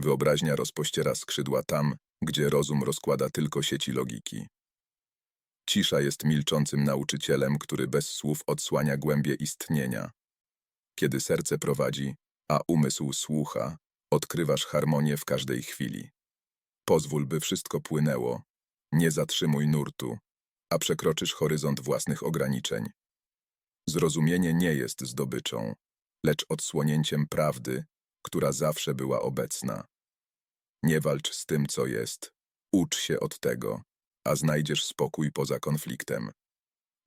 Wyobraźnia rozpościera skrzydła tam, gdzie rozum rozkłada tylko sieci logiki. Cisza jest milczącym nauczycielem, który bez słów odsłania głębie istnienia. Kiedy serce prowadzi, a umysł słucha, odkrywasz harmonię w każdej chwili. Pozwól, by wszystko płynęło. Nie zatrzymuj nurtu, a przekroczysz horyzont własnych ograniczeń. Zrozumienie nie jest zdobyczą, lecz odsłonięciem prawdy, która zawsze była obecna. Nie walcz z tym, co jest. Ucz się od tego, a znajdziesz spokój poza konfliktem.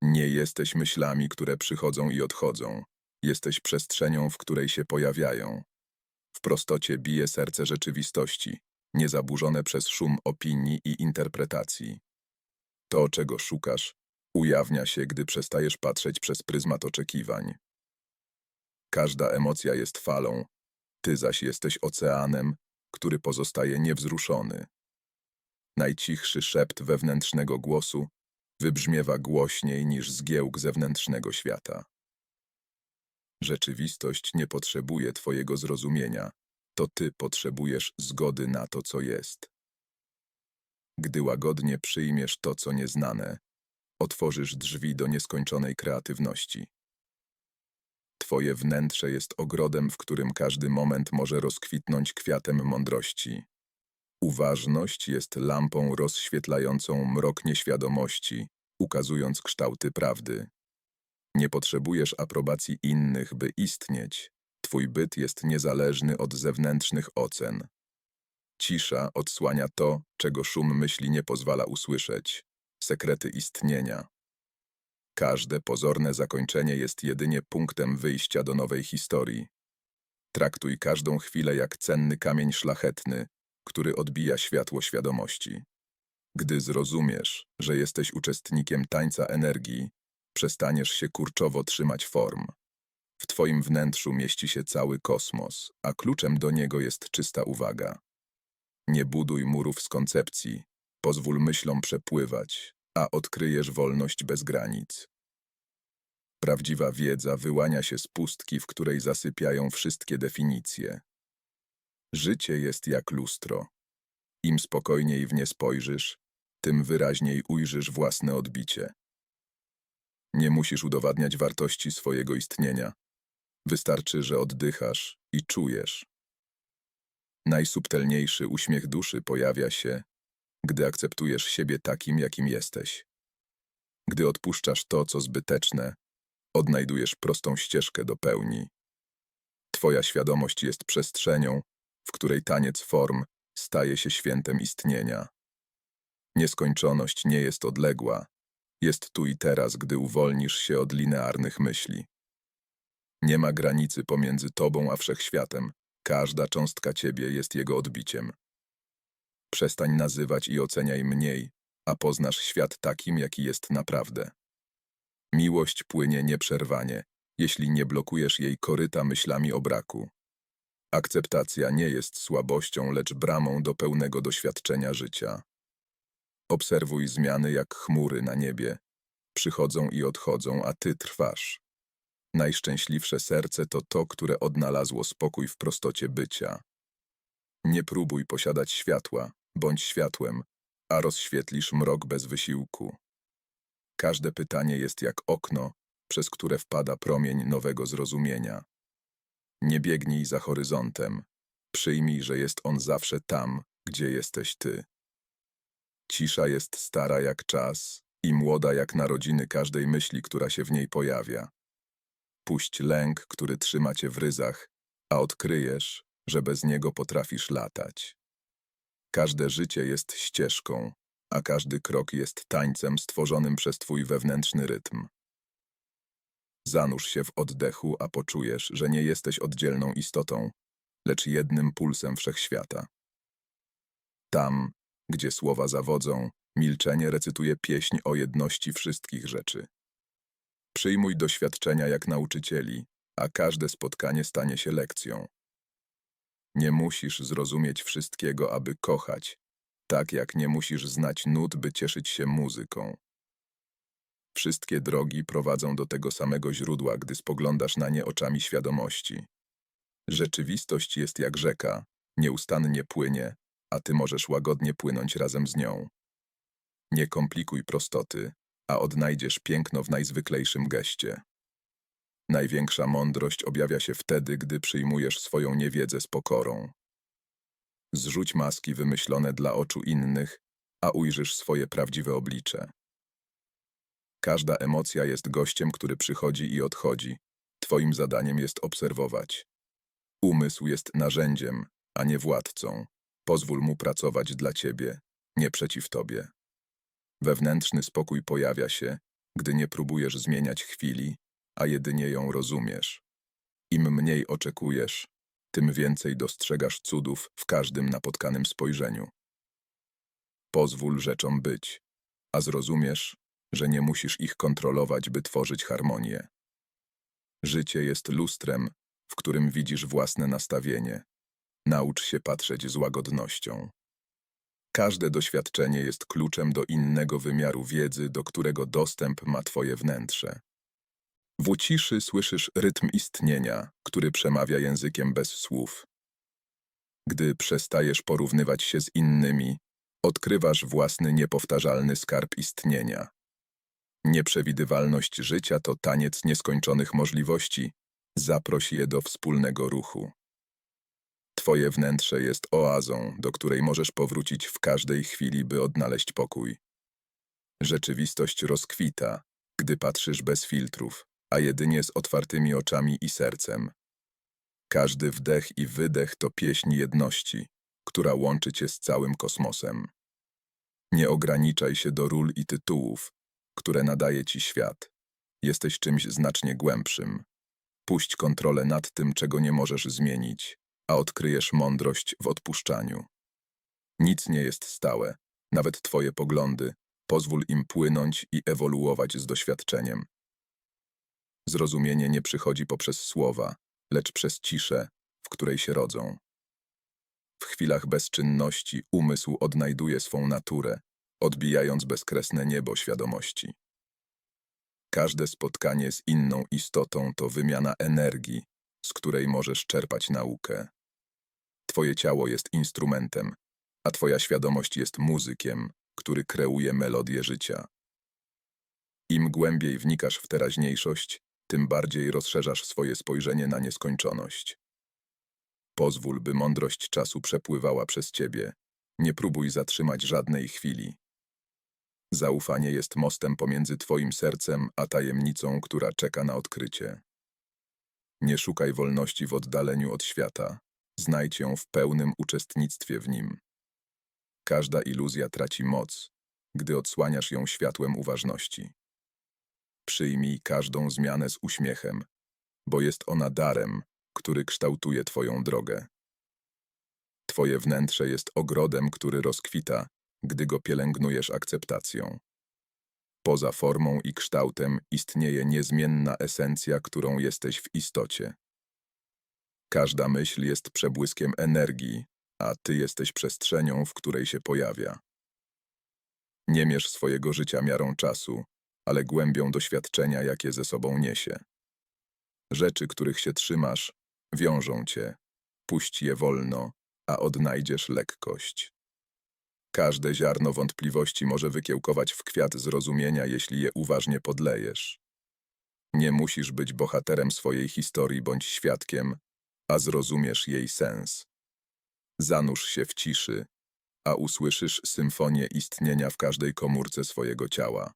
Nie jesteś myślami, które przychodzą i odchodzą. Jesteś przestrzenią, w której się pojawiają. W prostocie bije serce rzeczywistości, niezaburzone przez szum opinii i interpretacji. To, czego szukasz, ujawnia się, gdy przestajesz patrzeć przez pryzmat oczekiwań. Każda emocja jest falą, ty zaś jesteś oceanem, który pozostaje niewzruszony. Najcichszy szept wewnętrznego głosu wybrzmiewa głośniej niż zgiełk zewnętrznego świata. Rzeczywistość nie potrzebuje Twojego zrozumienia, to Ty potrzebujesz zgody na to, co jest. Gdy łagodnie przyjmiesz to, co nieznane, otworzysz drzwi do nieskończonej kreatywności. Twoje wnętrze jest ogrodem, w którym każdy moment może rozkwitnąć kwiatem mądrości. Uważność jest lampą rozświetlającą mrok nieświadomości, ukazując kształty prawdy. Nie potrzebujesz aprobacji innych, by istnieć. Twój byt jest niezależny od zewnętrznych ocen. Cisza odsłania to, czego szum myśli nie pozwala usłyszeć sekrety istnienia. Każde pozorne zakończenie jest jedynie punktem wyjścia do nowej historii. Traktuj każdą chwilę jak cenny kamień szlachetny, który odbija światło świadomości. Gdy zrozumiesz, że jesteś uczestnikiem tańca energii, przestaniesz się kurczowo trzymać form. W twoim wnętrzu mieści się cały kosmos, a kluczem do niego jest czysta uwaga. Nie buduj murów z koncepcji, pozwól myślom przepływać, a odkryjesz wolność bez granic. Prawdziwa wiedza wyłania się z pustki, w której zasypiają wszystkie definicje. Życie jest jak lustro. Im spokojniej w nie spojrzysz, tym wyraźniej ujrzysz własne odbicie. Nie musisz udowadniać wartości swojego istnienia. Wystarczy, że oddychasz i czujesz. Najsubtelniejszy uśmiech duszy pojawia się, gdy akceptujesz siebie takim, jakim jesteś. Gdy odpuszczasz to, co zbyteczne, odnajdujesz prostą ścieżkę do pełni. Twoja świadomość jest przestrzenią, w której taniec form staje się świętem istnienia. Nieskończoność nie jest odległa, jest tu i teraz, gdy uwolnisz się od linearnych myśli. Nie ma granicy pomiędzy tobą a wszechświatem, każda cząstka ciebie jest jego odbiciem. Przestań nazywać i oceniaj mniej, a poznasz świat takim, jaki jest naprawdę. Miłość płynie nieprzerwanie, jeśli nie blokujesz jej koryta myślami o braku. Akceptacja nie jest słabością, lecz bramą do pełnego doświadczenia życia. Obserwuj zmiany jak chmury na niebie. Przychodzą i odchodzą, a ty trwasz. Najszczęśliwsze serce to to, które odnalazło spokój w prostocie bycia. Nie próbuj posiadać światła, bądź światłem, a rozświetlisz mrok bez wysiłku. Każde pytanie jest jak okno, przez które wpada promień nowego zrozumienia. Nie biegnij za horyzontem. Przyjmij, że jest on zawsze tam, gdzie jesteś ty. Cisza jest stara jak czas i młoda jak narodziny każdej myśli, która się w niej pojawia. Puść lęk, który trzyma cię w ryzach, a odkryjesz, że bez niego potrafisz latać. Każde życie jest ścieżką, a każdy krok jest tańcem stworzonym przez twój wewnętrzny rytm. Zanurz się w oddechu, a poczujesz, że nie jesteś oddzielną istotą, lecz jednym pulsem wszechświata. Tam, gdzie słowa zawodzą, milczenie recytuje pieśń o jedności wszystkich rzeczy. Przyjmuj doświadczenia jak nauczycieli, a każde spotkanie stanie się lekcją. Nie musisz zrozumieć wszystkiego, aby kochać, tak jak nie musisz znać nut, by cieszyć się muzyką. Wszystkie drogi prowadzą do tego samego źródła, gdy spoglądasz na nie oczami świadomości. Rzeczywistość jest jak rzeka, Nieustannie płynie, a ty możesz łagodnie płynąć razem z nią. Nie komplikuj prostoty, a odnajdziesz piękno w najzwyklejszym geście. Największa mądrość objawia się wtedy, gdy przyjmujesz swoją niewiedzę z pokorą. Zrzuć maski wymyślone dla oczu innych, a ujrzysz swoje prawdziwe oblicze. Każda emocja jest gościem, który przychodzi i odchodzi. Twoim zadaniem jest obserwować. Umysł jest narzędziem, a nie władcą. Pozwól mu pracować dla ciebie, nie przeciw tobie. Wewnętrzny spokój pojawia się, gdy nie próbujesz zmieniać chwili, a jedynie ją rozumiesz. Im mniej oczekujesz, tym więcej dostrzegasz cudów w każdym napotkanym spojrzeniu. Pozwól rzeczom być, a zrozumiesz, że nie musisz ich kontrolować, by tworzyć harmonię. Życie jest lustrem, w którym widzisz własne nastawienie. Naucz się patrzeć z łagodnością. Każde doświadczenie jest kluczem do innego wymiaru wiedzy, do którego dostęp ma Twoje wnętrze. W uciszy słyszysz rytm istnienia, który przemawia językiem bez słów. Gdy przestajesz porównywać się z innymi, odkrywasz własny niepowtarzalny skarb istnienia. Nieprzewidywalność życia to taniec nieskończonych możliwości. Zaproś je do wspólnego ruchu. Twoje wnętrze jest oazą, do której możesz powrócić w każdej chwili, by odnaleźć pokój. Rzeczywistość rozkwita, gdy patrzysz bez filtrów, a jedynie z otwartymi oczami i sercem. Każdy wdech i wydech to pieśń jedności, która łączy cię z całym kosmosem. Nie ograniczaj się do ról i tytułów, które nadaje ci świat. Jesteś czymś znacznie głębszym. Puść kontrolę nad tym, czego nie możesz zmienić, a odkryjesz mądrość w odpuszczaniu. Nic nie jest stałe, nawet twoje poglądy, pozwól im płynąć i ewoluować z doświadczeniem. Zrozumienie nie przychodzi poprzez słowa, lecz przez ciszę, w której się rodzą. W chwilach bezczynności umysł odnajduje swą naturę, odbijając bezkresne niebo świadomości. Każde spotkanie z inną istotą to wymiana energii, z której możesz czerpać naukę. Twoje ciało jest instrumentem, a twoja świadomość jest muzykiem, który kreuje melodię życia. Im głębiej wnikasz w teraźniejszość, tym bardziej rozszerzasz swoje spojrzenie na nieskończoność. Pozwól, by mądrość czasu przepływała przez ciebie. Nie próbuj zatrzymać żadnej chwili. Zaufanie jest mostem pomiędzy twoim sercem a tajemnicą, która czeka na odkrycie. Nie szukaj wolności w oddaleniu od świata. Znajdź ją w pełnym uczestnictwie w nim. Każda iluzja traci moc, gdy odsłaniasz ją światłem uważności. Przyjmij każdą zmianę z uśmiechem, bo jest ona darem, który kształtuje Twoją drogę. Twoje wnętrze jest ogrodem, który rozkwita, gdy go pielęgnujesz akceptacją. Poza formą i kształtem istnieje niezmienna esencja, którą jesteś w istocie. Każda myśl jest przebłyskiem energii, a ty jesteś przestrzenią, w której się pojawia. Nie mierz swojego życia miarą czasu, ale głębią doświadczenia, jakie ze sobą niesie. Rzeczy, których się trzymasz, wiążą cię. Puść je wolno, a odnajdziesz lekkość. Każde ziarno wątpliwości może wykiełkować w kwiat zrozumienia, jeśli je uważnie podlejesz. Nie musisz być bohaterem swojej historii bądź świadkiem, a zrozumiesz jej sens. Zanurz się w ciszy, a usłyszysz symfonię istnienia w każdej komórce swojego ciała.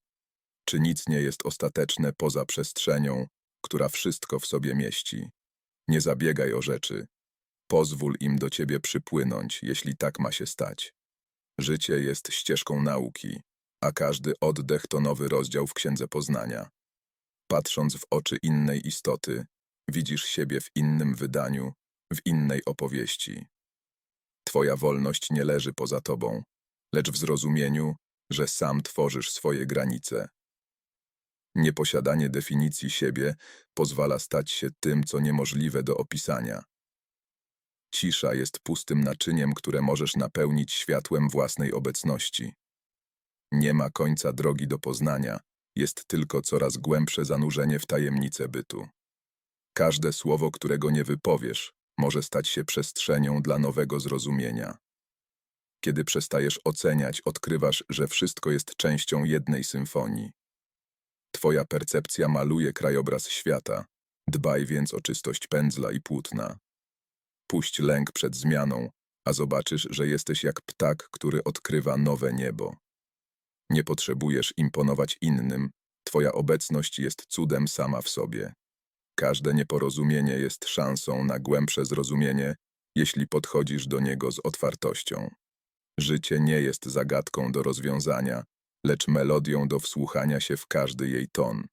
Czy nic nie jest ostateczne poza przestrzenią, która wszystko w sobie mieści? Nie zabiegaj o rzeczy. Pozwól im do ciebie przypłynąć, jeśli tak ma się stać. Życie jest ścieżką nauki, a każdy oddech to nowy rozdział w Księdze Poznania. Patrząc w oczy innej istoty, widzisz siebie w innym wydaniu, w innej opowieści. Twoja wolność nie leży poza tobą, lecz w zrozumieniu, że sam tworzysz swoje granice. Nieposiadanie definicji siebie pozwala stać się tym, co niemożliwe do opisania. Cisza jest pustym naczyniem, które możesz napełnić światłem własnej obecności. Nie ma końca drogi do poznania, jest tylko coraz głębsze zanurzenie w tajemnicę bytu. Każde słowo, którego nie wypowiesz, może stać się przestrzenią dla nowego zrozumienia. Kiedy przestajesz oceniać, odkrywasz, że wszystko jest częścią jednej symfonii. Twoja percepcja maluje krajobraz świata. Dbaj więc o czystość pędzla i płótna. Puść lęk przed zmianą, a zobaczysz, że jesteś jak ptak, który odkrywa nowe niebo. Nie potrzebujesz imponować innym, twoja obecność jest cudem sama w sobie. Każde nieporozumienie jest szansą na głębsze zrozumienie, jeśli podchodzisz do niego z otwartością. Życie nie jest zagadką do rozwiązania, lecz melodią do wsłuchania się w każdy jej ton.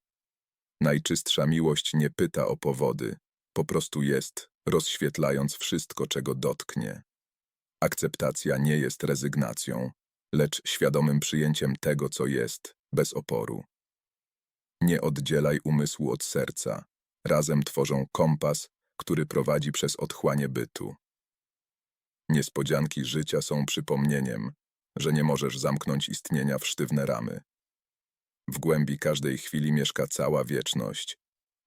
Najczystsza miłość nie pyta o powody, po prostu jest, rozświetlając wszystko, czego dotknie. Akceptacja nie jest rezygnacją, lecz świadomym przyjęciem tego, co jest, bez oporu. Nie oddzielaj umysłu od serca. Razem tworzą kompas, który prowadzi przez otchłanie bytu. Niespodzianki życia są przypomnieniem, że nie możesz zamknąć istnienia w sztywne ramy. W głębi każdej chwili mieszka cała wieczność,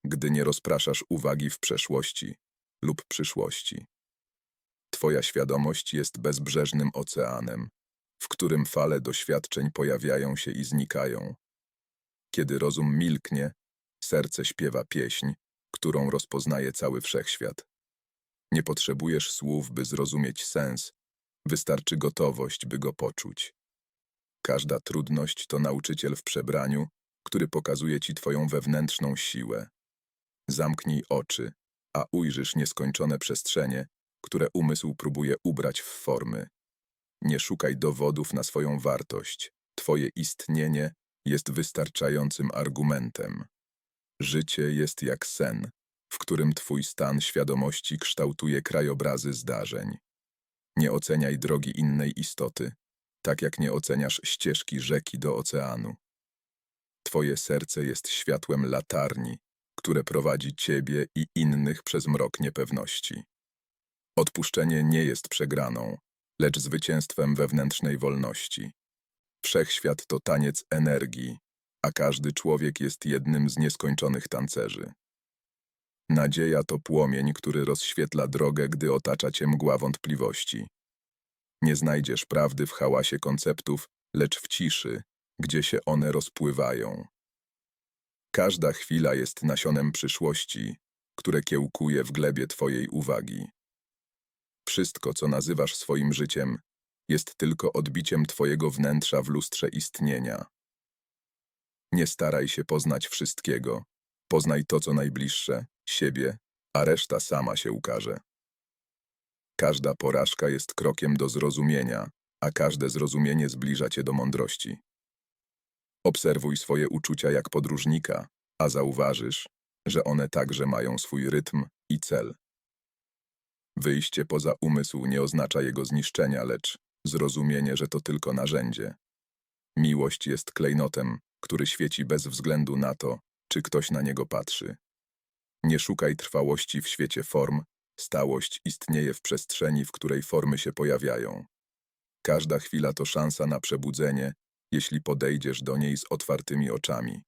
gdy nie rozpraszasz uwagi w przeszłości lub przyszłości. Twoja świadomość jest bezbrzeżnym oceanem, w którym fale doświadczeń pojawiają się i znikają. Kiedy rozum milknie, serce śpiewa pieśń, którą rozpoznaje cały wszechświat. Nie potrzebujesz słów, by zrozumieć sens, wystarczy gotowość, by go poczuć. Każda trudność to nauczyciel w przebraniu, który pokazuje ci twoją wewnętrzną siłę. Zamknij oczy, a ujrzysz nieskończone przestrzenie, które umysł próbuje ubrać w formy. Nie szukaj dowodów na swoją wartość. Twoje istnienie jest wystarczającym argumentem. Życie jest jak sen, w którym twój stan świadomości kształtuje krajobrazy zdarzeń. Nie oceniaj drogi innej istoty, tak jak nie oceniasz ścieżki rzeki do oceanu. Twoje serce jest światłem latarni, które prowadzi ciebie i innych przez mrok niepewności. Odpuszczenie nie jest przegraną, lecz zwycięstwem wewnętrznej wolności. Wszechświat to taniec energii, a każdy człowiek jest jednym z nieskończonych tancerzy. Nadzieja to płomień, który rozświetla drogę, gdy otacza cię mgła wątpliwości. Nie znajdziesz prawdy w hałasie konceptów, lecz w ciszy, gdzie się one rozpływają. Każda chwila jest nasionem przyszłości, które kiełkuje w glebie twojej uwagi. Wszystko, co nazywasz swoim życiem, jest tylko odbiciem twojego wnętrza w lustrze istnienia. Nie staraj się poznać wszystkiego. Poznaj to, co najbliższe, siebie, a reszta sama się ukaże. Każda porażka jest krokiem do zrozumienia, a każde zrozumienie zbliża cię do mądrości. Obserwuj swoje uczucia jak podróżnika, a zauważysz, że one także mają swój rytm i cel. Wyjście poza umysł nie oznacza jego zniszczenia, lecz zrozumienie, że to tylko narzędzie. Miłość jest klejnotem, który świeci bez względu na to, czy ktoś na niego patrzy. Nie szukaj trwałości w świecie form, stałość istnieje w przestrzeni, w której formy się pojawiają. Każda chwila to szansa na przebudzenie, jeśli podejdziesz do niej z otwartymi oczami.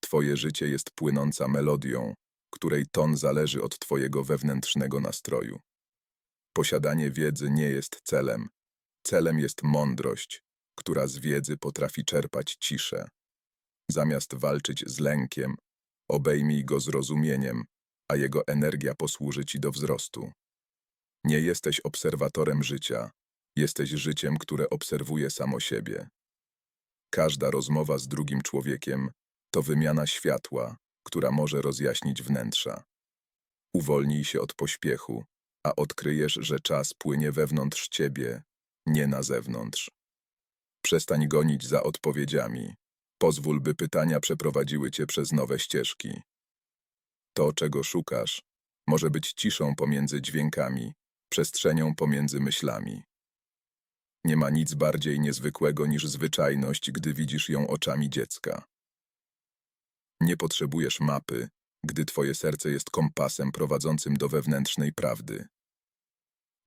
Twoje życie jest płynąca melodią, której ton zależy od Twojego wewnętrznego nastroju. Posiadanie wiedzy nie jest celem. Celem jest mądrość, która z wiedzy potrafi czerpać ciszę. Zamiast walczyć z lękiem, obejmij go zrozumieniem, a jego energia posłuży ci do wzrostu. Nie jesteś obserwatorem życia, jesteś życiem, które obserwuje samo siebie. Każda rozmowa z drugim człowiekiem to wymiana światła, która może rozjaśnić wnętrza. Uwolnij się od pośpiechu, a odkryjesz, że czas płynie wewnątrz ciebie, nie na zewnątrz. Przestań gonić za odpowiedziami. Pozwól, by pytania przeprowadziły cię przez nowe ścieżki. To, czego szukasz, może być ciszą pomiędzy dźwiękami, przestrzenią pomiędzy myślami. Nie ma nic bardziej niezwykłego niż zwyczajność, gdy widzisz ją oczami dziecka. Nie potrzebujesz mapy, gdy twoje serce jest kompasem prowadzącym do wewnętrznej prawdy.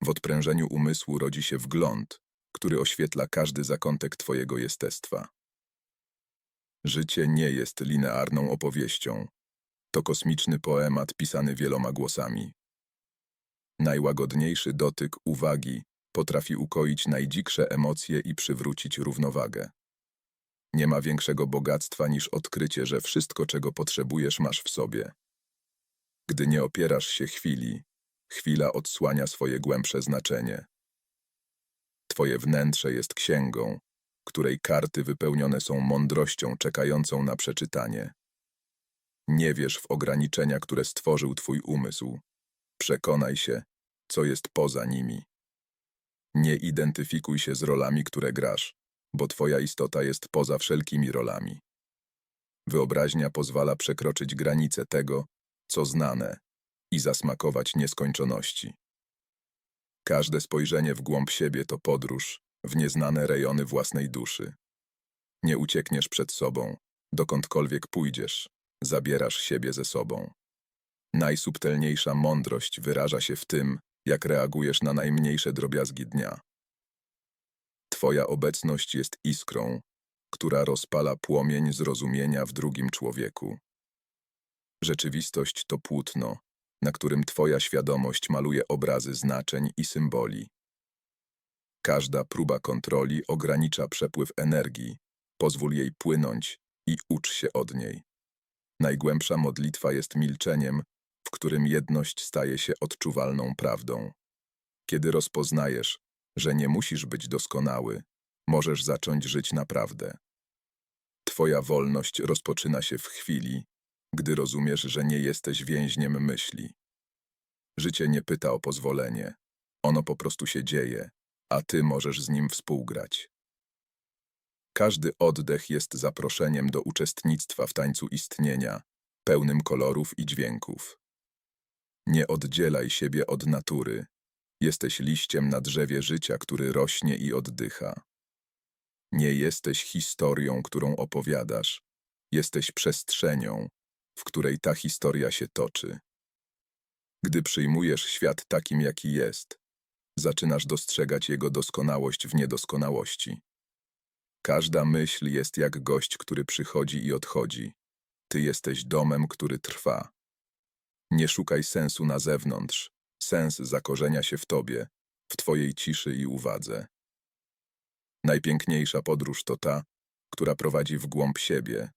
W odprężeniu umysłu rodzi się wgląd, który oświetla każdy zakątek twojego jestestwa. Życie nie jest linearną opowieścią. To kosmiczny poemat pisany wieloma głosami. Najłagodniejszy dotyk uwagi potrafi ukoić najdziksze emocje i przywrócić równowagę. Nie ma większego bogactwa niż odkrycie, że wszystko, czego potrzebujesz, masz w sobie. Gdy nie opierasz się chwili, chwila odsłania swoje głębsze znaczenie. Twoje wnętrze jest księgą, której karty wypełnione są mądrością czekającą na przeczytanie. Nie wierz w ograniczenia, które stworzył Twój umysł. Przekonaj się, co jest poza nimi. Nie identyfikuj się z rolami, które grasz, bo Twoja istota jest poza wszelkimi rolami. Wyobraźnia pozwala przekroczyć granice tego, co znane, i zasmakować nieskończoności. Każde spojrzenie w głąb siebie to podróż w nieznane rejony własnej duszy. Nie uciekniesz przed sobą, dokądkolwiek pójdziesz, zabierasz siebie ze sobą. Najsubtelniejsza mądrość wyraża się w tym, jak reagujesz na najmniejsze drobiazgi dnia. Twoja obecność jest iskrą, która rozpala płomień zrozumienia w drugim człowieku. Rzeczywistość to płótno, na którym Twoja świadomość maluje obrazy znaczeń i symboli. Każda próba kontroli ogranicza przepływ energii, pozwól jej płynąć i ucz się od niej. Najgłębsza modlitwa jest milczeniem, w którym jedność staje się odczuwalną prawdą. Kiedy rozpoznajesz, że nie musisz być doskonały, możesz zacząć żyć naprawdę. Twoja wolność rozpoczyna się w chwili, gdy rozumiesz, że nie jesteś więźniem myśli. Życie nie pyta o pozwolenie, ono po prostu się dzieje, a ty możesz z nim współgrać. Każdy oddech jest zaproszeniem do uczestnictwa w tańcu istnienia, pełnym kolorów i dźwięków. Nie oddzielaj siebie od natury. Jesteś liściem na drzewie życia, który rośnie i oddycha. Nie jesteś historią, którą opowiadasz. Jesteś przestrzenią, w której ta historia się toczy. Gdy przyjmujesz świat takim, jaki jest, zaczynasz dostrzegać jego doskonałość w niedoskonałości. Każda myśl jest jak gość, który przychodzi i odchodzi. Ty jesteś domem, który trwa. Nie szukaj sensu na zewnątrz. Sens zakorzenia się w tobie, w twojej ciszy i uwadze. Najpiękniejsza podróż to ta, która prowadzi w głąb siebie,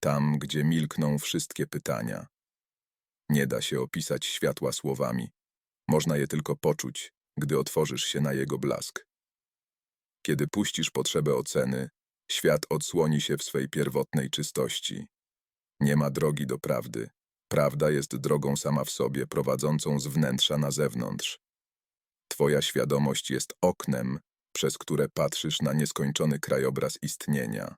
tam, gdzie milkną wszystkie pytania. Nie da się opisać światła słowami. Można je tylko poczuć, gdy otworzysz się na jego blask. Kiedy puścisz potrzebę oceny, świat odsłoni się w swej pierwotnej czystości. Nie ma drogi do prawdy. Prawda jest drogą sama w sobie, prowadzącą z wnętrza na zewnątrz. Twoja świadomość jest oknem, przez które patrzysz na nieskończony krajobraz istnienia.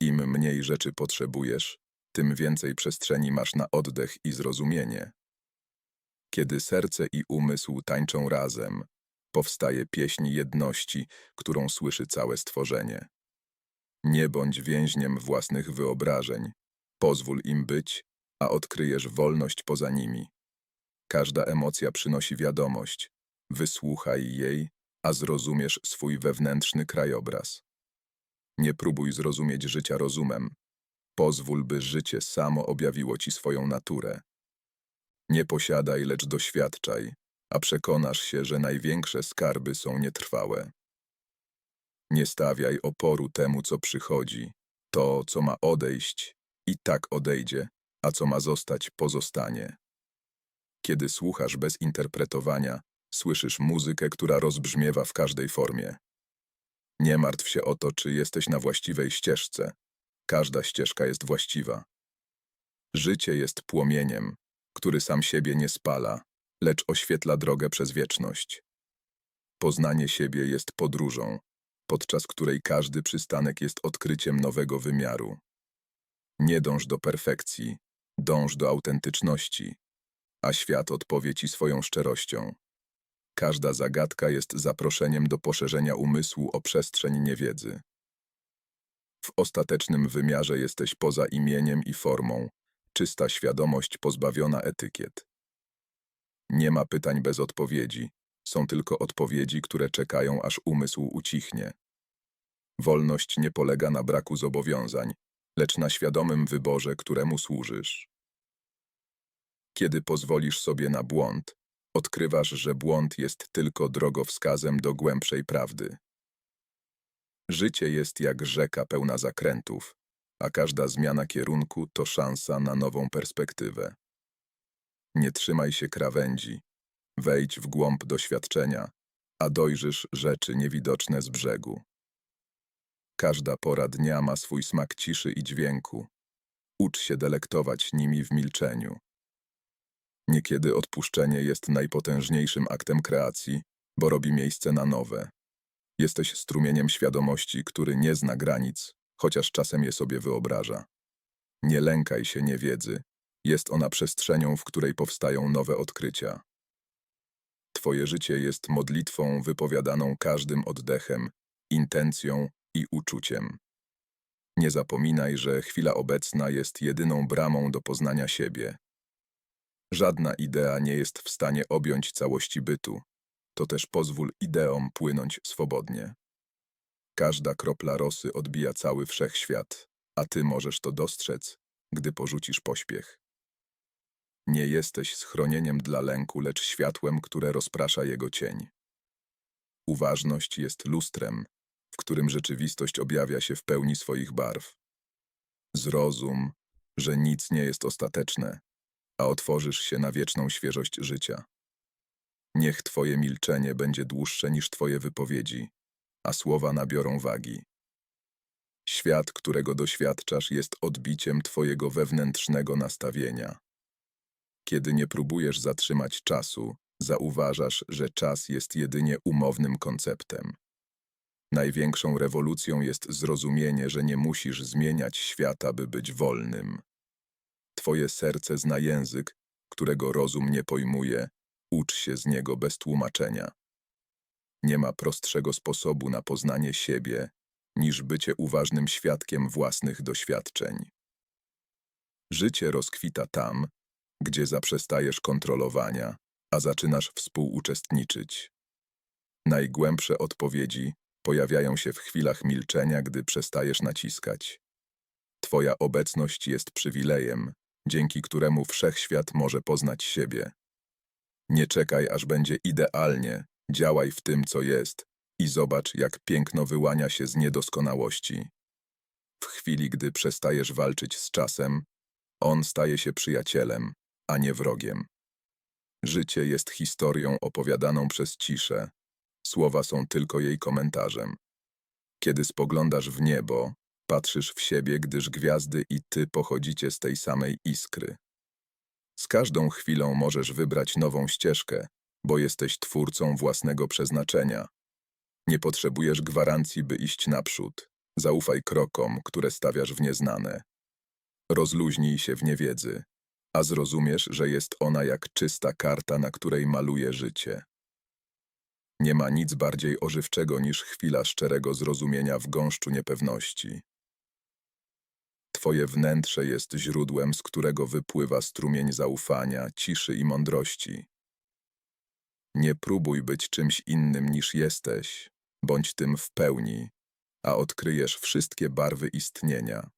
Im mniej rzeczy potrzebujesz, tym więcej przestrzeni masz na oddech i zrozumienie. Kiedy serce i umysł tańczą razem, powstaje pieśń jedności, którą słyszy całe stworzenie. Nie bądź więźniem własnych wyobrażeń, pozwól im być, a odkryjesz wolność poza nimi. Każda emocja przynosi wiadomość, wysłuchaj jej, a zrozumiesz swój wewnętrzny krajobraz. Nie próbuj zrozumieć życia rozumem, pozwól, by życie samo objawiło ci swoją naturę. Nie posiadaj, lecz doświadczaj, a przekonasz się, że największe skarby są nietrwałe. Nie stawiaj oporu temu, co przychodzi. To, co ma odejść, i tak odejdzie, a co ma zostać, pozostanie. Kiedy słuchasz bez interpretowania, słyszysz muzykę, która rozbrzmiewa w każdej formie. Nie martw się o to, czy jesteś na właściwej ścieżce. Każda ścieżka jest właściwa. Życie jest płomieniem, który sam siebie nie spala, lecz oświetla drogę przez wieczność. Poznanie siebie jest podróżą, podczas której każdy przystanek jest odkryciem nowego wymiaru. Nie dąż do perfekcji, dąż do autentyczności, a świat odpowie ci swoją szczerością. Każda zagadka jest zaproszeniem do poszerzenia umysłu o przestrzeń niewiedzy. W ostatecznym wymiarze jesteś poza imieniem i formą, czysta świadomość pozbawiona etykiet. Nie ma pytań bez odpowiedzi, są tylko odpowiedzi, które czekają, aż umysł ucichnie. Wolność nie polega na braku zobowiązań, lecz na świadomym wyborze, któremu służysz. Kiedy pozwolisz sobie na błąd, odkrywasz, że błąd jest tylko drogowskazem do głębszej prawdy. Życie jest jak rzeka pełna zakrętów, a każda zmiana kierunku to szansa na nową perspektywę. Nie trzymaj się krawędzi, wejdź w głąb doświadczenia, a dojrzysz rzeczy niewidoczne z brzegu. Każda pora dnia ma swój smak ciszy i dźwięku. Ucz się delektować nimi w milczeniu. Niekiedy odpuszczenie jest najpotężniejszym aktem kreacji, bo robi miejsce na nowe. Jesteś strumieniem świadomości, który nie zna granic, chociaż czasem je sobie wyobraża. Nie lękaj się niewiedzy, jest ona przestrzenią, w której powstają nowe odkrycia. Twoje życie jest modlitwą wypowiadaną każdym oddechem, intencją i uczuciem. Nie zapominaj, że chwila obecna jest jedyną bramą do poznania siebie. Żadna idea nie jest w stanie objąć całości bytu, to też pozwól ideom płynąć swobodnie. Każda kropla rosy odbija cały wszechświat, a ty możesz to dostrzec, gdy porzucisz pośpiech. Nie jesteś schronieniem dla lęku, lecz światłem, które rozprasza jego cień. Uważność jest lustrem, w którym rzeczywistość objawia się w pełni swoich barw. Zrozum, że nic nie jest ostateczne, a otworzysz się na wieczną świeżość życia. Niech Twoje milczenie będzie dłuższe niż Twoje wypowiedzi, a słowa nabiorą wagi. Świat, którego doświadczasz, jest odbiciem Twojego wewnętrznego nastawienia. Kiedy nie próbujesz zatrzymać czasu, zauważasz, że czas jest jedynie umownym konceptem. Największą rewolucją jest zrozumienie, że nie musisz zmieniać świata, by być wolnym. Twoje serce zna język, którego rozum nie pojmuje, ucz się z niego bez tłumaczenia. Nie ma prostszego sposobu na poznanie siebie, niż bycie uważnym świadkiem własnych doświadczeń. Życie rozkwita tam, gdzie zaprzestajesz kontrolowania, a zaczynasz współuczestniczyć. Najgłębsze odpowiedzi pojawiają się w chwilach milczenia, gdy przestajesz naciskać. Twoja obecność jest przywilejem, dzięki któremu wszechświat może poznać siebie. Nie czekaj, aż będzie idealnie, działaj w tym, co jest i zobacz, jak piękno wyłania się z niedoskonałości. W chwili, gdy przestajesz walczyć z czasem, on staje się przyjacielem, a nie wrogiem. Życie jest historią opowiadaną przez ciszę. Słowa są tylko jej komentarzem. Kiedy spoglądasz w niebo, patrzysz w siebie, gdyż gwiazdy i ty pochodzicie z tej samej iskry. Z każdą chwilą możesz wybrać nową ścieżkę, bo jesteś twórcą własnego przeznaczenia. Nie potrzebujesz gwarancji, by iść naprzód. Zaufaj krokom, które stawiasz w nieznane. Rozluźnij się w niewiedzy, a zrozumiesz, że jest ona jak czysta karta, na której maluje życie. Nie ma nic bardziej ożywczego niż chwila szczerego zrozumienia w gąszczu niepewności. Twoje wnętrze jest źródłem, z którego wypływa strumień zaufania, ciszy i mądrości. Nie próbuj być czymś innym niż jesteś, bądź tym w pełni, a odkryjesz wszystkie barwy istnienia.